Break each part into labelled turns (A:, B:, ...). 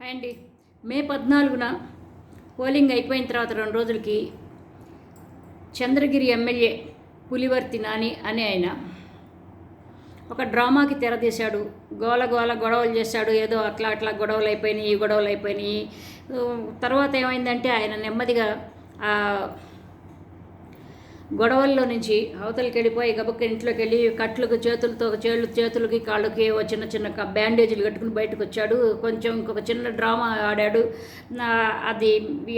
A: Hi అండి. మే పద్నాలుగున polling అయిపోయిన తర్వాత రెండు రోజులకి చంద్రగిరి ఎమ్మెల్యే పులివర్తి నాని అనే ఆయన ఒక డ్రామాకి తెరదీశాడు. గోల గోల గొడవలు చేశాడు. ఏదో అట్లా అట్లా గొడవలు అయిపోయినాయి ఈ గొడవలు అయిపోయినాయి. తర్వాత ఏమైందంటే ఆయన నెమ్మదిగా గొడవల్లో నుంచి అవతలకి వెళ్ళిపోయి గబక్క ఇంట్లోకి వెళ్ళి కట్లకు చేతులతో చేళ్ళు చేతులకి కాళ్ళకి ఓ చిన్న చిన్న బ్యాండేజీలు కట్టుకుని బయటకు వచ్చాడు. కొంచెం ఇంకొక చిన్న డ్రామా ఆడాడు. అది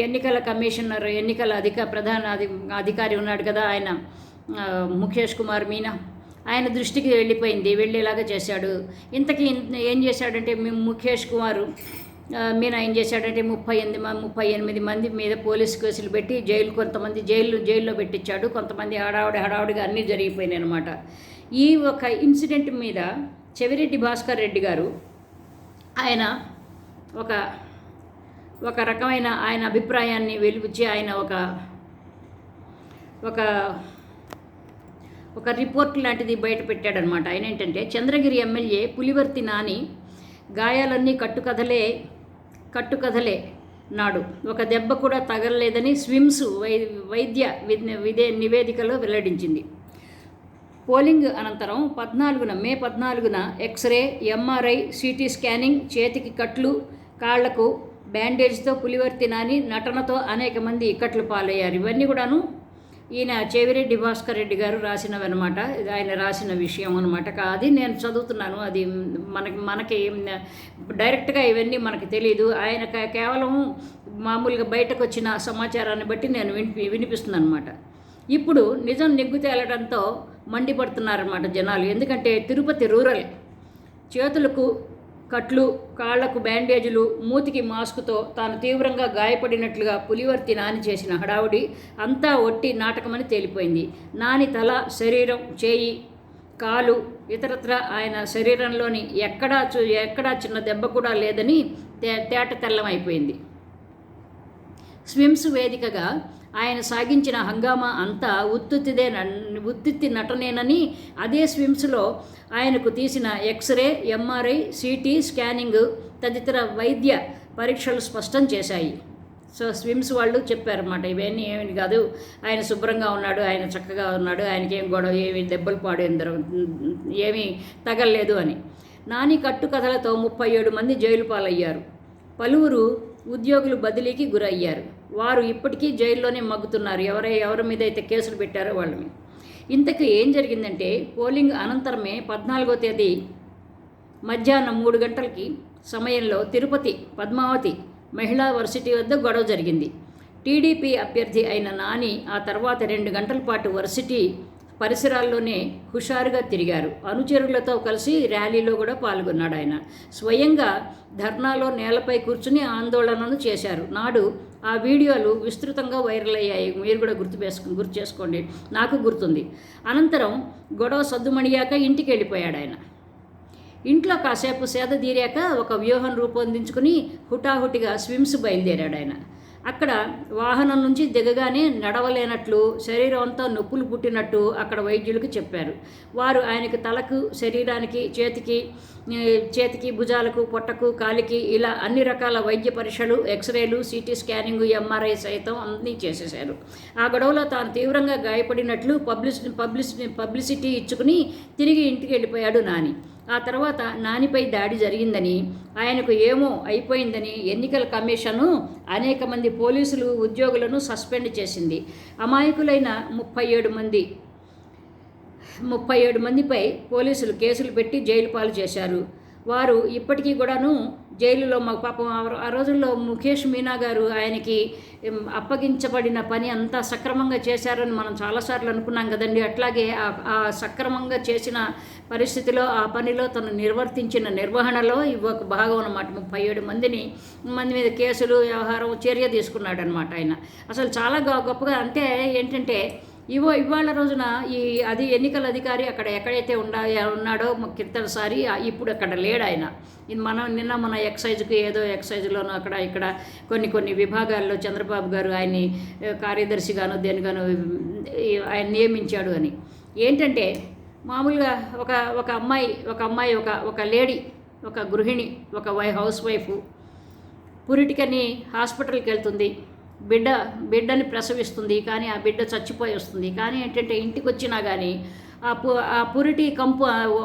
A: ఎన్నికల కమిషనర్ ఎన్నికల అధిక ప్రధాన అధి అధికారి ఉన్నాడు కదా ఆయన ముఖేష్ కుమార్ మీనా. ఆయన దృష్టికి వెళ్ళిపోయింది. వెళ్ళేలాగా చేశాడు. ఇంతకీ ఏం చేశాడంటే ముఖేష్ కుమారు మీనా ఏం చేశాడంటే ముప్పై ఎనిమిది ముప్పై ఎనిమిది మంది మీద పోలీసు కేసులు పెట్టి జైలు కొంతమంది జైలు జైల్లో పెట్టించాడు. కొంతమంది హడావుడి హడావుడిగా అన్నీ జరిగిపోయినాయి అనమాట ఈ ఒక ఇన్సిడెంట్ మీద చెవిరెడ్డి భాస్కర్ రెడ్డి గారు ఆయన ఒక ఒక రకమైన ఆయన అభిప్రాయాన్ని వెలిబుచ్చి ఆయన ఒక ఒక ఒక రిపోర్ట్ లాంటిది బయట పెట్టాడనమాట ఆయన ఏంటంటే చంద్రగిరి ఎమ్మెల్యే పులివర్తి నాని గాయాలన్నీ కట్టుకథలే కట్టుకథలే నాడు. ఒక దెబ్బ కూడా తగలలేదని స్విమ్స్ వై వైద్య విదే నివేదికలో వెల్లడించింది. పోలింగ్ అనంతరం పద్నాలుగున మే పద్నాలుగున ఎక్స్రే ఎంఆర్ఐ సిటీ స్కానింగ్ చేతికి కట్లు కాళ్ళకు బ్యాండేజ్తో పులివర్తి నాని నటనతో అనేక మంది ఇక్కట్లు పాలయ్యారు. ఇవన్నీ కూడాను ఈయన చెవిరెడ్డి భాస్కర్ రెడ్డి గారు రాసినవన్నమాట. ఇది ఆయన రాసిన విషయం అనమాట అది నేను చదువుతున్నాను. అది మనకి మనకి డైరెక్ట్గా ఇవన్నీ మనకి తెలియదు ఆయన కేవలం మామూలుగా బయటకు వచ్చిన సమాచారాన్ని బట్టి నేను వినిపి వినిపిస్తున్నాను అనమాట ఇప్పుడు నిజం నెగ్గు తేలడంతో మండిపడుతున్నారన్నమాట జనాలు. ఎందుకంటే తిరుపతి రూరల్ చేతులకు కట్లు కాళ్ళకు బ్యాండేజీలు మూతికి మాస్కుతో తాను తీవ్రంగా గాయపడినట్లుగా పులివర్తి నాని చేసిన హడావుడి అంతా ఒట్టి నాటకమని తేలిపోయింది. నాని తల శరీరం చేయి కాలు ఇతరత్ర ఆయన శరీరంలోని ఎక్కడా చూ ఎక్కడా చిన్న దెబ్బ కూడా లేదని తే తేట తెల్లమైపోయింది. స్విమ్స్ వేదికగా ఆయన సాగించిన హంగామా అంతా ఉత్తుత్తిదే ఉత్తుత్తి నటనేనని అదే స్విమ్స్లో ఆయనకు తీసిన ఎక్స్రే ఎంఆర్ఐ సిటీ స్కానింగ్ తదితర వైద్య పరీక్షలు స్పష్టం చేశాయి. సో స్విమ్స్ వాళ్ళు చెప్పారన్నమాట ఇవన్నీ ఏమి కాదు ఆయన శుభ్రంగా ఉన్నాడు ఆయన చక్కగా ఉన్నాడు ఆయనకి ఏం గొడవ ఏమి దెబ్బలు పాడు ఏమీ తగలలేదు అని. నాని కట్టుకథలతో ముప్పై ఏడు మంది జైలు పాలయ్యారు. పలువురు ఉద్యోగులు బదిలీకి గురయ్యారు. వారు ఇప్పటికీ జైల్లోనే మగ్గుతున్నారు. ఎవరై ఎవరి మీద అయితే కేసులు పెట్టారో వాళ్ళ మీద ఇంతకు ఏం జరిగిందంటే పోలింగ్ అనంతరమే పద్నాలుగో తేదీ మధ్యాహ్నం మూడు గంటలకి సమయంలో తిరుపతి పద్మావతి మహిళా వర్సిటీ వద్ద గొడవ జరిగింది. టీడీపీ అభ్యర్థి అయిన నాని ఆ తర్వాత రెండు గంటల పాటు వర్సిటీ పరిసరాల్లోనే హుషారుగా తిరిగారు. అనుచరులతో కలిసి ర్యాలీలో కూడా పాల్గొన్నాడు ఆయన. స్వయంగా ధర్నాలో నేలపై కూర్చుని ఆందోళనను చేశారు. నాడు ఆ వీడియోలు విస్తృతంగా వైరల్ అయ్యాయి. మీరు కూడా గుర్తు వేసుకు గుర్తు చేసుకోండి. నాకు గుర్తుంది. అనంతరం గొడవ సద్దుమణియాక ఇంటికి వెళ్ళిపోయాడు ఆయన. ఇంట్లో కాసేపు సేద తీరాక ఒక వ్యూహం రూపొందించుకుని హుటాహుటిగా స్విమ్స్ బయలుదేరాడు ఆయన. అక్కడ వాహనం నుంచి దిగగానే నడవలేనట్లు శరీరం అంతా నొప్పులు పుట్టినట్టు అక్కడ వైద్యులకు చెప్పారు. వారు ఆయనకి తలకు శరీరానికి చేతికి చేతికి భుజాలకు పొట్టకు కాలికి ఇలా అన్ని రకాల వైద్య పరీక్షలు ఎక్స్రేలు సిటీ స్కానింగ్ ఎంఆర్ఐ సైతం అన్నీ చేసేశారు. ఆ గొడవలో తాను తీవ్రంగా గాయపడినట్లు పబ్లిసి పబ్లిసి పబ్లిసిటీ ఇచ్చుకుని తిరిగి ఇంటికి వెళ్ళిపోయాడు నాని. ఆ తర్వాత నానిపై దాడి జరిగిందని ఆయనకు ఏమో అయిపోయిందని ఎన్నికల కమిషను అనేక మంది పోలీసులు ఉద్యోగులను సస్పెండ్ చేసింది. అమాయకులైన ముప్పై ఏడు మంది ముప్పై ఏడు మందిపై పోలీసులు కేసులు పెట్టి జైలు పాలు చేశారు. వారు ఇప్పటికీ కూడాను జైలులో మా పాపం ఆ- రోజుల్లో ముఖేష్ మీనా గారు ఆయనకి అప్పగించబడిన పని అంతా సక్రమంగా చేశారని మనం చాలాసార్లు అనుకున్నాం కదండి. అట్లాగే ఆ- సక్రమంగా చేసిన పరిస్థితిలో ఆ పనిలో తను నిర్వర్తించిన నిర్వహణలో ఇవి ఒక భాగం అన్నమాట ముప్పై ఏడు మందిని మంది మీద కేసులు వ్యవహారం చర్య తీసుకున్నాడు అనమాట ఆయన. అసలు చాలా గొప్పగా అంటే ఏంటంటే ఇవో ఇవాళ రోజున ఈ అది ఎన్నికల అధికారి అక్కడ ఎక్కడైతే ఉండా ఉన్నాడో కిందసారి ఇప్పుడు అక్కడ లేడు ఆయన. ఇది మనం నిన్న మన ఎక్సైజ్కి ఏదో ఎక్సైజ్లోనూ అక్కడ ఇక్కడ కొన్ని కొన్ని విభాగాల్లో చంద్రబాబు గారు ఆయన్ని కార్యదర్శిగాను దేనిగాను ఆయన నియమించాడు అని. ఏంటంటే మామూలుగా ఒక ఒక అమ్మాయి ఒక అమ్మాయి ఒక ఒక లేడీ ఒక గృహిణి ఒక వై హౌస్ వైఫ్ పురిటికని హాస్పిటల్కి వెళ్తుంది బిడ్డ బిడ్డని ప్రసవిస్తుంది కానీ ఆ బిడ్డ చచ్చిపోయి వస్తుంది. కానీ ఏంటంటే ఇంటికి వచ్చినా కానీ ఆ పు ఆ పురిటి కంపు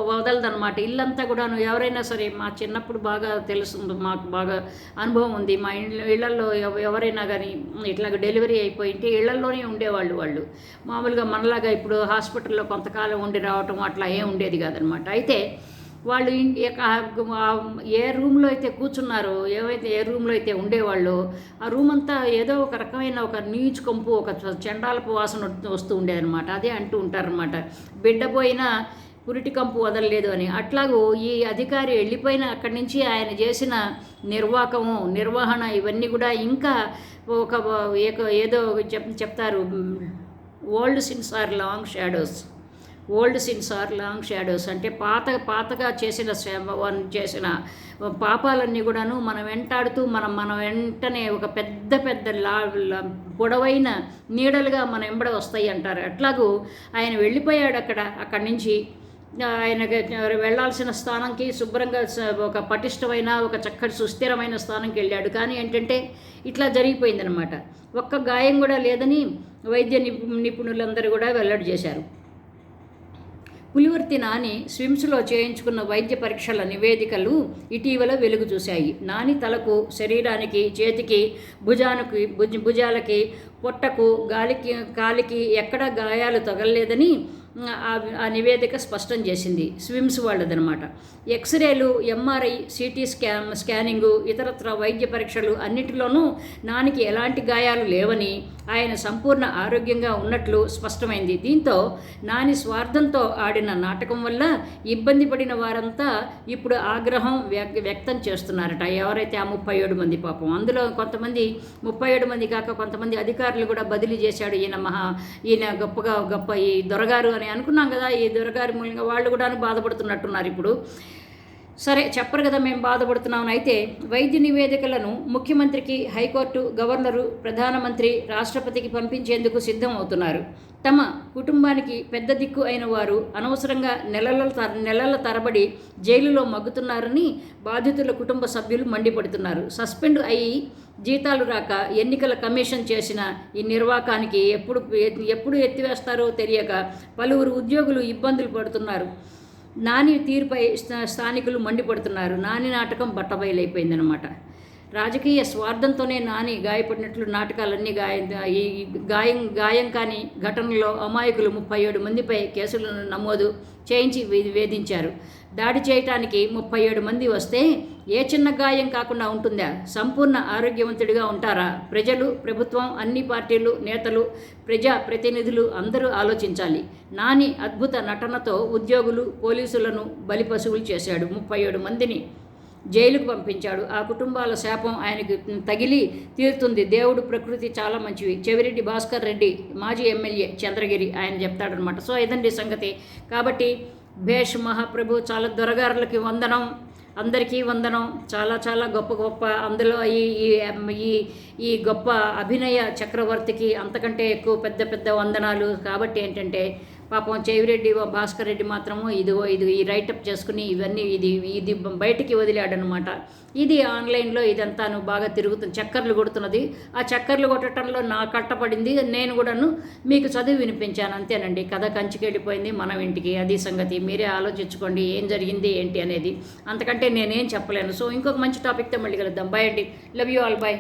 A: వదలదనమాట ఇల్లంతా కూడాను ఎవరైనా సరే మా చిన్నప్పుడు బాగా తెలుస్తుంది మాకు బాగా అనుభవం ఉంది. మా ఇళ్ళ ఇళ్ళలో ఎవరైనా కానీ ఇట్లాగ డెలివరీ అయిపోయింటే ఇళ్ళలోనే ఉండేవాళ్ళు వాళ్ళు. మామూలుగా మనలాగా ఇప్పుడు హాస్పిటల్లో కొంతకాలం ఉండి రావటం అట్లా ఏం ఉండేది కాదనమాట అయితే వాళ్ళు ఏ రూమ్లో అయితే కూర్చున్నారో ఏవైతే ఏ రూమ్లో అయితే ఉండేవాళ్ళు ఆ రూమ్ అంతా ఏదో ఒక రకమైన ఒక నీచు కంపు ఒక చెండాలపు వాసన వస్తూ- ఉండేదన్నమాట. అదే అంటూ ఉంటారనమాట బిడ్డ పోయినా పురిటి కంపు వదలలేదు అని. అట్లాగూ ఈ అధికారి వెళ్ళిపోయిన అక్కడి నుంచి ఆయన చేసిన నిర్వాకము నిర్వహణ ఇవన్నీ కూడా ఇంకా ఒక ఏక- ఏదో చెప్ చెప్తారు. Old sins are long shadows. Old sins are long shadows. అంటే పాత పాతగా చేసిన వన్ చేసిన పాపాలన్నీ కూడాను మనం వెంటాడుతూ మనం మన వెంటనే ఒక పెద్ద పెద్ద లా పొడవైన నీడలుగా మన వెంబడ వస్తాయి అంటారు. అట్లాగూ ఆయన వెళ్ళిపోయాడు అక్కడ అక్కడి నుంచి. ఆయన వెళ్ళాల్సిన స్థానంకి శుభ్రంగా ఒక పటిష్టమైన ఒక చక్కటి సుస్థిరమైన స్థానంకి వెళ్ళాడు. కానీ ఏంటంటే ఇట్లా జరిగిపోయిందనమాట ఒక్క గాయం కూడా లేదని వైద్య నిపు నిపుణులందరూ కూడా వెల్లడి చేశారు. పులివర్తి నాని స్విమ్స్లో చేయించుకున్న వైద్య పరీక్షల నివేదికలు ఇటీవల వెలుగు చూశాయి. నాని తలకు శరీరానికి చేతికి భుజానికి భుజ భుజాలకి పొట్టకు గాలికి కాలికి ఎక్కడ గాయాలు తగలలేదని ఆ ఆ నివేదిక స్పష్టం చేసింది. స్విమ్స్ వాళ్ళదనమాట. ఎక్స్రేలు ఎంఆర్ఐ సిటీ స్కాన్ స్కానింగు ఇతరత్ర వైద్య పరీక్షలు అన్నిటిలోనూ నానికి ఎలాంటి గాయాలు లేవని ఆయన సంపూర్ణ ఆరోగ్యంగా ఉన్నట్లు స్పష్టమైంది. దీంతో నాని స్వార్థంతో ఆడిన నాటకం వల్ల ఇబ్బంది పడిన వారంతా ఇప్పుడు ఆగ్రహం వ్యక్- వ్యక్తం చేస్తున్నారట. ఎవరైతే ఆ ముప్పై ఏడు మంది పాపం అందులో కొంతమంది ముప్పై ఏడు మంది కాక కొంతమంది అధికారులు కూడా బదిలీ చేశాడు. ఈయన మహా ఈయన గొప్పగా గొప్ప ఈ దొరగారు అని అనుకున్నాం కదా ఈ దొరగారి మూలంగా వాళ్ళు కూడా బాధపడుతున్నట్టున్నారు ఇప్పుడు. సరే చెప్పరు కదా మేము బాధపడుతున్నామని. అయితే వైద్య నివేదికలను ముఖ్యమంత్రికి హైకోర్టు గవర్నరు ప్రధానమంత్రి రాష్ట్రపతికి పంపించేందుకు సిద్ధం అవుతున్నారు తమ కుటుంబానికి పెద్ద దిక్కు అయిన వారు అనవసరంగా నెలల తర నెలల తరబడి జైలులో మగ్గుతున్నారని బాధితుల కుటుంబ సభ్యులు మండిపడుతున్నారు. సస్పెండ్ అయ్యి జీతాలు రాక ఎన్నికల కమిషన్ చేసిన ఈ నిర్వాకానికి ఎప్పుడు ఎప్పుడు ఎత్తివేస్తారో తెలియక పలువురు ఉద్యోగులు ఇబ్బందులు పడుతున్నారు. నాని తీరుపై స్థా- స్థానికులు మండిపడుతున్నారు. నాని నాటకం బట్టబయలైపోయిందనమాట రాజకీయ స్వార్థంతోనే నాని గాయపడినట్లు నాటకాలన్నీ గాయ ఈ గాయం గాయం కాని ఘటనలో అమాయకులు ముప్పై ఏడు మందిపై కేసులను నమోదు చేయించి వేధించారు. దాడి చేయటానికి ముప్పై ఏడు మంది వస్తే ఏ చిన్న గాయం కాకుండా ఉంటుందా? సంపూర్ణ ఆరోగ్యవంతుడిగా ఉంటారా? ప్రజలు ప్రభుత్వం అన్ని పార్టీలు నేతలు ప్రజా ప్రతినిధులు అందరూ ఆలోచించాలి. నాని అద్భుత నటనతో ఉద్యోగులు పోలీసులను బలిపశువులు చేశాడు ముప్పై ఏడు మందిని. జైలుకు పంపించాడు. ఆ కుటుంబాల శాపం ఆయనకు తగిలి తీరుతుంది. దేవుడు ప్రకృతి చాలా మంచివి. చెవిరెడ్డి భాస్కర్ రెడ్డి మాజీ ఎమ్మెల్యే చంద్రగిరి ఆయన చెప్తాడనమాట సో ఇదండి సంగతి. కాబట్టి భేష్ మహాప్రభు చాలా దొరగారులకి వందనం. అందరికీ వందనం. చాలా చాలా గొప్ప గొప్ప అందులో ఈ ఈ ఈ ఈ గొప్ప అభినయ చక్రవర్తికి అంతకంటే ఎక్కువ పెద్ద పెద్ద వందనాలు. కాబట్టి ఏంటంటే పాపం చెవిరెడ్డి భాస్కర్ రెడ్డి మాత్రము ఇదిగో ఇది ఈ రైటప్ చేసుకుని ఇవన్నీ ఇది ఇది బయటికి వదిలాడనమాట. ఇది ఆన్లైన్లో ఇదంతాను బాగా తిరుగుతుంది చక్కర్లు కొడుతున్నది. ఆ చక్కర్లు కొట్టడంలో నా కట్టపడింది. నేను కూడాను మీకు చదివి వినిపించాను. అంతేనండి. కథ కంచికెళ్ళిపోయింది మనం ఇంటికి. అది సంగతి. మీరే ఆలోచించుకోండి. ఏం జరిగింది ఏంటి అనేది. అంతకంటే నేనేం చెప్పలేను. సో ఇంకొక మంచి టాపిక్తో మళ్ళీ కలుద్దాం. బాయ్ అండి. Love you all bye